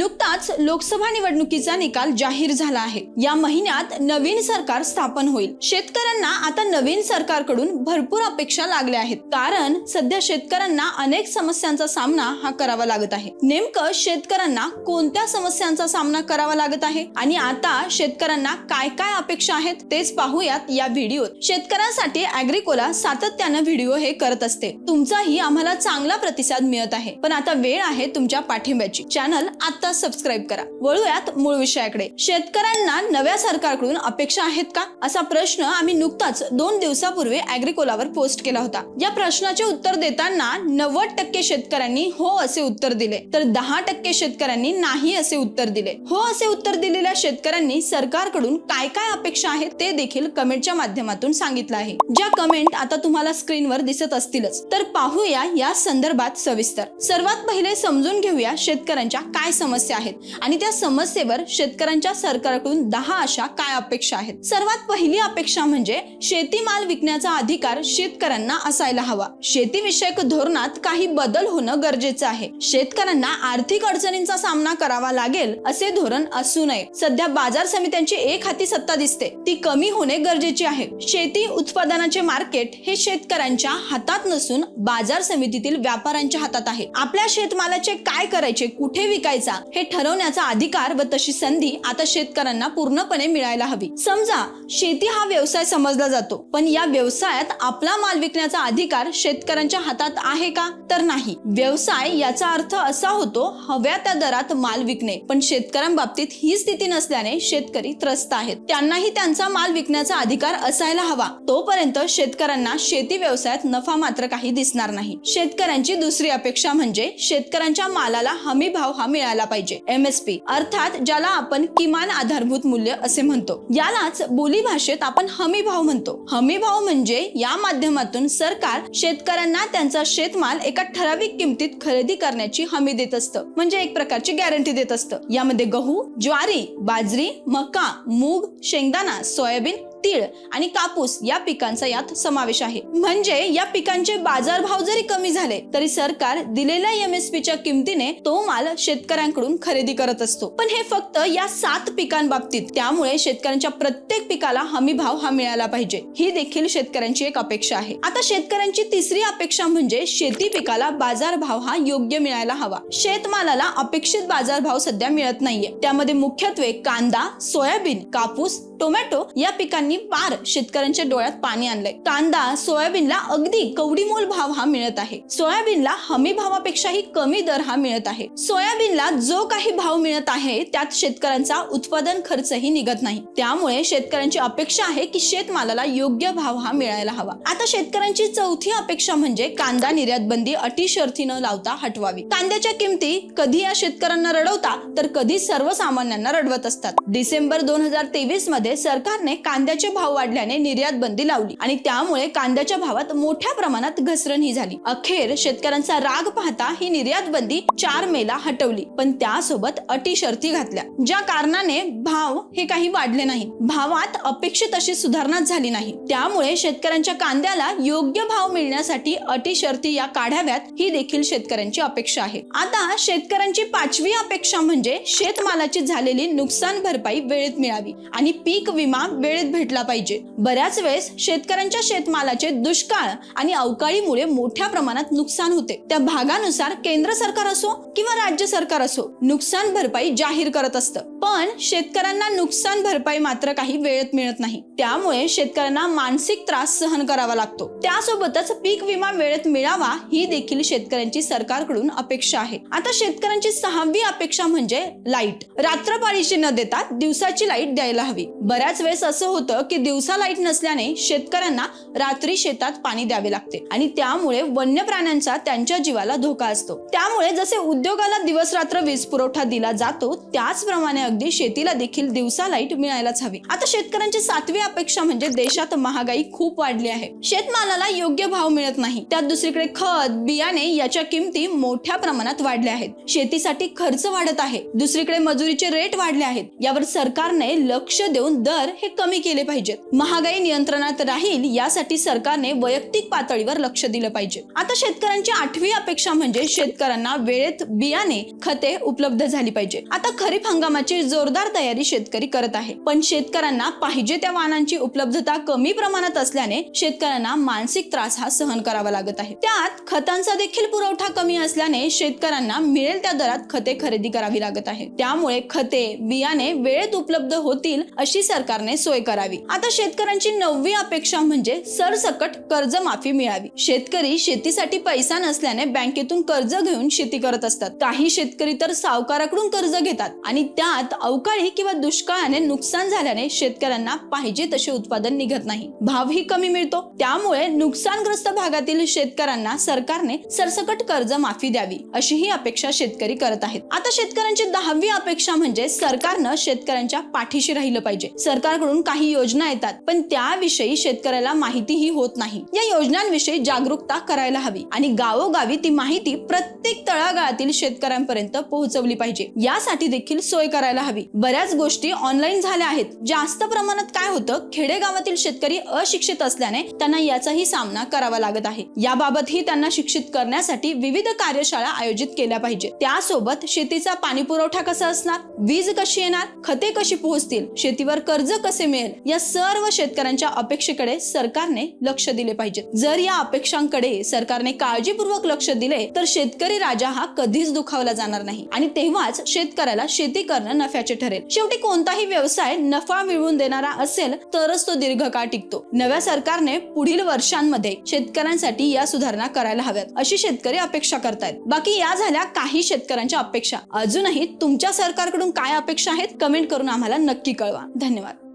Nook नुकताच लोकसभा निवडणुकीचा निकाल जाहीर झाला आहे. या महिन्यात नवीन सरकार स्थापन होईल. शेतकऱ्यांना आता नवीन सरकारकडून भरपूर अपेक्षा लागल्या आहेत. कारण सध्या शेतकऱ्यांना अनेक समस्यांचा सामना हा करावा लागत आहे. नेमकं शेतकऱ्यांना कोणत्या समस्यांचा सामना करावा लागत आहे? आणि आता शेतकऱ्यांना काय काय अपेक्षा आहेत? तेच पाहूयात या व्हिडिओत. शेतकऱ्यांसाठी अॅग्रिकोला सातत्यानं व्हिडिओ हे करत असते. तुमचाही आम्हाला चांगला प्रतिसाद मिळत आहे. पण आता वेळ आहे तुमच्या पाठिंब्याची. चॅनल आता सबस्क्राईब करा. वळूयात मूळ विषयाकडे. शेतकऱ्यांना नव्या सरकारकडून अपेक्षा आहेत का? असा प्रश्न आम्ही नुकताच दोन दिवसापूर्वी अॅग्रिकोलावर पोस्ट केला होता. या प्रश्नाचे उत्तर देताना नव्वद टक्के शेतकऱ्यांनी हो असे उत्तर दिले. तर दहा टक्के शेतकऱ्यांनी नाही असे उत्तर दिले. हो असे उत्तर दिलेल्या शेतकऱ्यांनी सरकारकडून काय काय अपेक्षा आहेत ते देखील कमेंटच्या माध्यमातून सांगितलं आहे. ज्या कमेंट आता तुम्हाला स्क्रीनवर दिसत असतीलच. तर पाहूया या संदर्भात सविस्तर. सर्वात पहिले समजून घेऊया शेतकऱ्यांच्या काय समस्या आहेत. आहेत. आणि त्या समस्येवर शेतकऱ्यांच्या सरकारकडून दहा अशा काय अपेक्षा आहेत? सर्वात पहिली अपेक्षा म्हणजे शेतीमाल विकण्याचा अधिकार शेतकऱ्यांना असायला हवा. शेतीविषयक धोरणात काही बदल होणं गरजेचं आहे. शेतकऱ्यांना आर्थिक अडचणींचा सामना करावा लागेल असे धोरण असू नये. सध्या बाजार समित्यांची एक हाती सत्ता दिसते. ती कमी होणे गरजेची आहे. शेती उत्पादनाचे मार्केट हे शेतकऱ्यांच्या हातात नसून बाजार समितीतील व्यापाऱ्यांच्या हातात आहे. आपल्या शेतमालाचे काय करायचे कुठे विकायचा हे ठरवण्याचा अधिकार व तशी संधी आता शेतकऱ्यांना पूर्णपणे मिळायला हवी. समजा शेती हा व्यवसाय समजला जातो पण या व्यवसायात आपला माल विकण्याचा अधिकार शेतकऱ्यांच्या हातात आहे का? तर नाही. व्यवसाय याचा अर्थ असा होतो हव्या त्या दरात माल विकणे पण शेतकऱ्यांबाबतीत ही स्थिती नसल्याने शेतकरी त्रस्त आहेत. त्यांनाही त्यांचा माल विकण्याचा अधिकार असायला हवा. तोपर्यंत शेतकऱ्यांना शेती व्यवसायात नफा मात्र काही दिसणार नाही. शेतकऱ्यांची दुसरी अपेक्षा म्हणजे शेतकऱ्यांच्या मालाला हमी भाव हा मिळाला पाहिजे. एमएसपी अर्थात ज्याला आपण किमान आधारभूत मूल्य असे म्हणतो. यालाच बोली भाषेत आपण हमी भाव म्हणतो. हमी भाव म्हणजे या माध्यमातून सरकार शेतकऱ्यांना त्यांचा शेतमाल एका ठराविक किमतीत खरेदी करण्याची हमी देत असतं. म्हणजे एक प्रकारची गॅरंटी देत असतं. यामध्ये गहू ज्वारी बाजरी मका मूग शेंगदाणा सोयाबीन तीळ आणि कापूस या पिकांचा यात समावेश आहे. म्हणजे या पिकांचे बाजारभाव जरी कमी झाले तरी सरकार दिलेल्या एमएसपी च्या किमतीने तो माल शेतकऱ्यांकडून खरेदी करत असतो. पण हे फक्त या सात पिकांबाबतीत त्यामुळे शेतकऱ्यांच्या प्रत्येक पिकाला हमी भाव हा मिळाला पाहिजे. ही देखील शेतकऱ्यांची एक अपेक्षा आहे. आता शेतकऱ्यांची तिसरी अपेक्षा म्हणजे शेती पिकाला बाजारभाव हा योग्य मिळायला हवा. शेतमालाला अपेक्षित बाजारभाव सध्या मिळत नाहीये. त्यामध्ये मुख्यत्वे कांदा सोयाबीन कापूस टोमॅटो या पिकांनी पार शेतकऱ्यांच्या डोळ्यात पाणी आणलंय. कांदा सोयाबीनला अगदी कवडीमोल भाव हा मिळत आहे. सोयाबीनला हमी भावापेक्षाही कमी दर हा मिळत आहे. सोयाबीनला जो काही भाव मिळत आहे त्यात शेतकऱ्यांचा उत्पादन खर्चही निघत नाही. त्यामुळे शेतकऱ्यांची अपेक्षा आहे की शेतमालाला योग्य भाव हा मिळायला हवा. आता शेतकऱ्यांची चौथी अपेक्षा म्हणजे कांदा निर्यात बंदी अटी शर्थी न लावता हटवावी. कांद्याच्या किमती कधी या शेतकऱ्यांना रडवता तर कधी सर्वसामान्यांना रडवत असतात. डिसेंबर दोन हजार तेवीसमध्ये सरकारने कांद्याचे भाव वाढल्याने निर्यात बंदी लावली आणि त्यामुळे कांद्याच्या भावात मोठ्या प्रमाणात घसरण ही झाली. अखेर शेतकऱ्यांचा राग पाहता ही निर्यात बंदी चार मेला हटवली. पण त्यासोबत अटी शर्ती घातल्या. ज्या कारणाने भाव हे काही वाढले नाही. भावात अपेक्षित अशी सुधारणा झाली नाही. त्यामुळे शेतकऱ्यांच्या कांद्याला योग्य भाव मिळण्यासाठी अटी शर्ती या काढाव्यात ही देखील शेतकऱ्यांची अपेक्षा आहे. आता शेतकऱ्यांची पाचवी अपेक्षा म्हणजे शेतमालाची झालेली नुकसान भरपाई वेळेत मिळावी आणि पीक विमा वेळेत भेट भेटला पाहिजे. बऱ्याच वेळेस शेतकऱ्यांच्या शेतमालाचे दुष्काळ आणि अवकाळीमुळे मोठ्या प्रमाणात नुकसान होते. त्या भागानुसार केंद्र सरकार असो किंवा राज्य सरकार असो नुकसान भरपाई जाहीर करत असतं. पण शेतकऱ्यांना नुकसान भरपाई मात्र काही वेळेत मिळत नाही. त्यामुळे शेतकऱ्यांना मानसिक त्रास सहन करावा लागतो. त्यासोबतच पीक विमा वेळेत मिळावा ही देखील शेतकऱ्यांची सरकारकडून अपेक्षा आहे. आता शेतकऱ्यांची सहावी अपेक्षा म्हणजे लाइट. रात्रपाळीची न देता दिवसाची लाइट द्यायला हवी. बऱ्याच वेळेस असं होतं की दिवसा लाइट नसल्याने शेतकऱ्यांना रात्री शेतात पाणी द्यावे लागते आणि त्यामुळे वन्य प्राण्यांचा त्यांच्या जीवाला धोका असतो. त्यामुळे जसे उद्योगाला दिवस रात्र वीज पुरवठा दिला जातो त्याचप्रमाणे अगदी शेतीला देखील दिवसा लाइट मिळायलाच हवी. आता शेतकऱ्यांची सातवी अपेक्षा म्हणजे देशात महागाई खूप वाढली आहे. शेतमालाला योग्य भाव मिळत नाही. त्यात दुसरीकडे खत बियाणे याच्या किमती मोठ्या प्रमाणात वाढल्या आहेत. शेतीसाठी खर्च वाढत आहे. दुसरीकडे मजुरीचे रेट वाढले आहेत. यावर सरकारने लक्ष देऊन दर हे कमी केले पाहिजेत. महागाई नियंत्रणात राहील यासाठी सरकारने वैयक्तिक पातळीवर लक्ष दिलं पाहिजे. आता शेतकऱ्यांची आठवी अपेक्षा म्हणजे शेतकऱ्यांना वेळेत बियाणे खते उपलब्ध झाली पाहिजे आता खरीप हंगामाची जोरदार तयारी शेतकरी करत आहे. पण शेतकऱ्यांना पाहिजे त्या वाहनांची उपलब्धता कमी प्रमाणात असल्याने शेतकऱ्यांना मानसिक त्रास हा सहन करावा लागत आहे. त्यात खतांचा देखील पुरवठा कमी असल्याने शेतकऱ्यांना मिळेल त्या दरात खते खरेदी करावी लागत आहे. त्यामुळे खते बियाणे वेळेत उपलब्ध होतील अशी सरकारने सोय करावी. आता शेतकऱ्यांची नववी अपेक्षा म्हणजे सरसकट कर्जमाफी मिळावी. शेतकरी शेतीसाठी पैसा नसल्याने बँकेतून कर्ज घेऊन शेती करत असतात. काही शेतकरी तर सावकाराकडून कर्ज घेतात आणि त्यात अवकाळी किंवा दुष्काळाने नुकसान झाल्याने शेतकऱ्यांना पाहिजे तसे उत्पादन निघत नाही. भावही कमी मिळतो. त्यामुळे नुकसानग्रस्त भागातील शेतकऱ्यांना सरकारने सरसकट कर्ज माफी द्यावी अशी ही अपेक्षा शेतकरी करत आहेत. आता शेतकऱ्यांची दहावी अपेक्षा म्हणजे सरकारनं शेतकऱ्यांच्या पाठीशी राहिलं पाहिजे. सरकारकडून काही योजना येतात पण त्याविषयी शेतकऱ्याला माहितीही होत नाही. या योजनांविषयी जागरूकता करायला हवी आणि गावोगावी ती माहिती प्रत्येक तळागाळातील शेतकऱ्यांपर्यंत पोहोचवली पाहिजे. यासाठी देखील सोय करायला करायला हवी. बऱ्याच गोष्टी ऑनलाईन झाल्या आहेत. जास्त प्रमाणात काय होतं? खेडेगावातील शेतकरी अशिक्षित असल्याने त्यांना याचाही सामना करावा लागत आहे. याबाबतही त्यांना शिक्षित करण्यासाठी विविध कार्यशाळा आयोजित केल्या पाहिजे. त्यासोबत शेतीचा पाणी पुरवठा कसा असणार? वीज कशी येणार? खते कशी पोहोचतील? शेतीवर कर्ज कसे मिळेल? या सर्व शेतकऱ्यांच्या अपेक्षेकडे सरकारने लक्ष दिले पाहिजे. जर या अपेक्षांकडे सरकारने काळजीपूर्वक लक्ष दिले तर शेतकरी राजा हा कधीच दुखावला जाणार नाही. आणि तेव्हाच शेतकऱ्याला शेती करणं नफ्याचे ठरेल. शेवटी कोणताही व्यवसाय नफा मिळवून देणारा असेल तरच तो दीर्घकाळ टिकतो. नव्या सरकारने पुढील वर्षांमध्ये शेतकऱ्यांसाठी या सुधारणा करायला हव्यात अशी शेतकरी अपेक्षा करतायत. बाकी या झाल्या काही शेतकऱ्यांच्या अपेक्षा. अजूनही तुमच्या सरकारकडून काय अपेक्षा आहेत कमेंट करून आम्हाला नक्की कळवा. धन्यवाद.